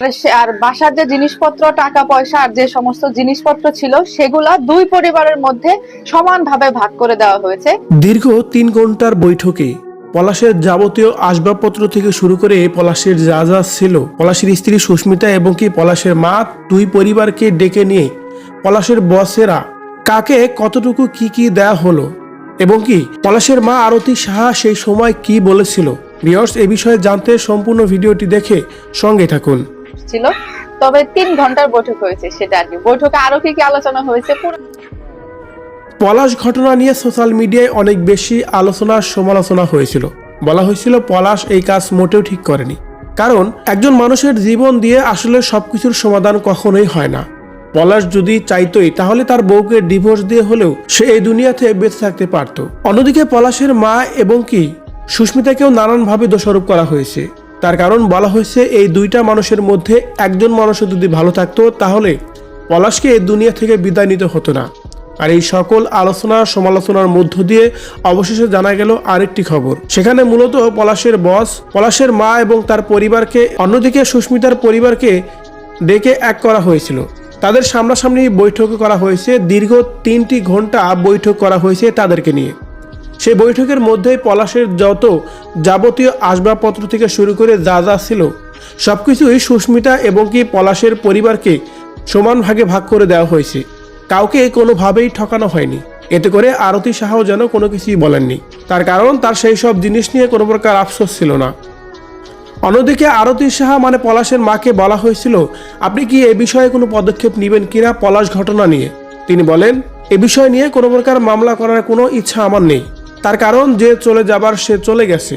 সে- আর বাসার যে জিনিসপত্র, টাকা, পয়সা আর যে সমস্ত জিনিসপত্র ছিল, সেগুলা দুই পরিবারের মধ্যে সমানভাবে ভাগ করে দেওয়া হয়েছে। দীর্ঘ তিন ঘণ্টার বৈঠকে পলাশের যাবতীয় আসবাবপত্র থেকে শুরু করে পলাশের যা যা ছিল, পলাশের স্ত্রী সুস্মিতা এবং কি পলাশের মা, দুই পরিবারকে ডেকে নিয়ে পলাশের বসেরা কাকে কতটুকু কি কি দেয়া হলো এবং কি পলাশের মা আরতি সাহা সেই সময় কি বলেছিল। ভিউয়ার্স, এ বিষয়ে জানতে সম্পূর্ণ ভিডিওটি দেখে সঙ্গে থাকুন। ছিল তবে তিন ঘণ্টার বৈঠক হয়েছে সেটা আর কি। বৈঠকে আরও কি কি আলোচনা হয়েছে পুরো পলাশ ঘটনা নিয়ে সোশ্যাল মিডিয়ায় অনেক বেশি আলোচনা সমালোচনা হয়েছিল। বলা হয়েছিল পলাশ এই কাজ মোটেও ঠিক করেনি। কারণ একজন মানুষের জীবন দিয়ে আসলে সবকিছুর সমাধান কখনোই হয় না। পলাশ যদি চাইতোই, তাহলে তার বউকে ডিভোর্স দিয়ে হলেও সে এই দুনিয়াতে বেঁচে থাকতে পারত। অন্যদিকে পলাশের মা এবং কি সুস্মিতাকেও নানানভাবে দোষারোপ করা হয়েছে। তার কারণ বলা হয়েছে, এই দুইটা মানুষের মধ্যে একজন মানুষও যদি ভালো থাকতো, তাহলে পলাশকে এই দুনিয়া থেকে বিদায় নিতে হতো না। আর এই সকল আলোচনা, সমালোচনার মধ্য দিয়ে অবশেষে জানা গেল আরেকটি খবর। সেখানে মূলত পলাশের বস, পলাশের মা এবং তার পরিবারকে, অন্যদিকে সুস্মিতার পরিবারকে ডেকে এক করা হয়েছিল। তাদের সামনাসামনি বৈঠক করা হয়েছে, দীর্ঘ তিনটি ঘণ্টা বৈঠক করা হয়েছে তাদেরকে নিয়ে। সেই বৈঠকের মধ্যেই পলাশের যত যাবতীয় আসবাবপত্র থেকে শুরু করে যা যা ছিল সব কিছুই সুস্মিতা এবং কি পলাশের পরিবারকে সমান ভাগে ভাগ করে দেওয়া হয়েছে। কাউকে কোনোভাবেই ঠকানো হয়নি। এতে করে আরতি সাহাও যেন কোনো কিছুই বলেননি। তার কারণ, তার সেই সব জিনিস নিয়ে কোনো প্রকার আফসোস ছিল না। অন্যদিকে আরতি সাহা মানে পলাশের মাকে বলা হয়েছিল, আপনি কি এ বিষয়ে কোনো পদক্ষেপ নেবেন কিনা পলাশ ঘটনা নিয়ে? তিনি বলেন, এ বিষয় নিয়ে কোনো প্রকার মামলা করার কোনো ইচ্ছা আমার নেই। তার কারণ যে চলে যাবার সে চলে গেছে।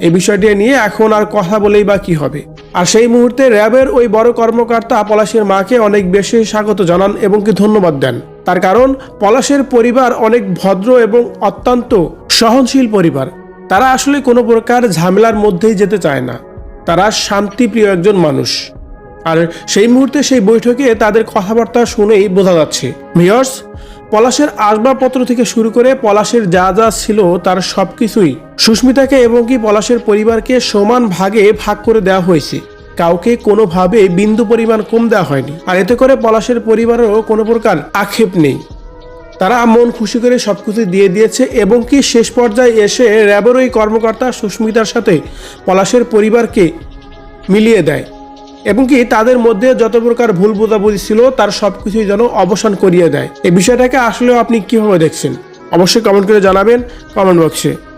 এই বিষয়টি নিয়ে এখন আর কথা বলেই বা কি হবে। আর সেই মুহূর্তে র্যাবের ওই বড় কর্মকর্তা পলাশের মাকে অনেক বেশি স্বাগত জানান এবং কি ধন্যবাদ দেন। তার কারণ পলাশের পরিবার অনেক ভদ্র এবং অত্যন্ত সহনশীল পরিবার। তারা আসলে কোনো প্রকার ঝামেলার মধ্যেই যেতে চায় না। তারা শান্তিপ্রিয় একজন মানুষ। আর সেই মুহূর্তে সেই বৈঠকে তাদের কথাবার্তা শুনেই বোঝা যাচ্ছে। ভিওর্স পলাশের আসবাবপত্র থেকে শুরু করে পলাশের যা যা ছিল তার সব কিছুই সুস্মিতাকে এবং কি পলাশের পরিবারকে সমান ভাগে ভাগ করে দেওয়া হয়েছে। কাউকে কোনোভাবে বিন্দু পরিমাণ কম দেওয়া হয়নি। আর এতে করে পলাশের পরিবারেরও কোনো প্রকার আক্ষেপ নেই। তারা মন খুশি করে সব কিছু দিয়ে দিয়েছে এবং কি শেষ পর্যায়ে এসে র্যাবের ওই কর্মকর্তা সুস্মিতার সাথে পলাশের পরিবারকে মিলিয়ে দেয়। এবং কি তাদের মধ্যে যত প্রকার ভুল বোঝাবুঝি ছিল, তার সবকিছুই যেন অবসান করিয়ে দেয়। এই বিষয়টাকে আসলেও আপনি কীভাবে দেখছেন? অবশ্যই কমেন্ট করে জানাবেন কমেন্ট বক্সে।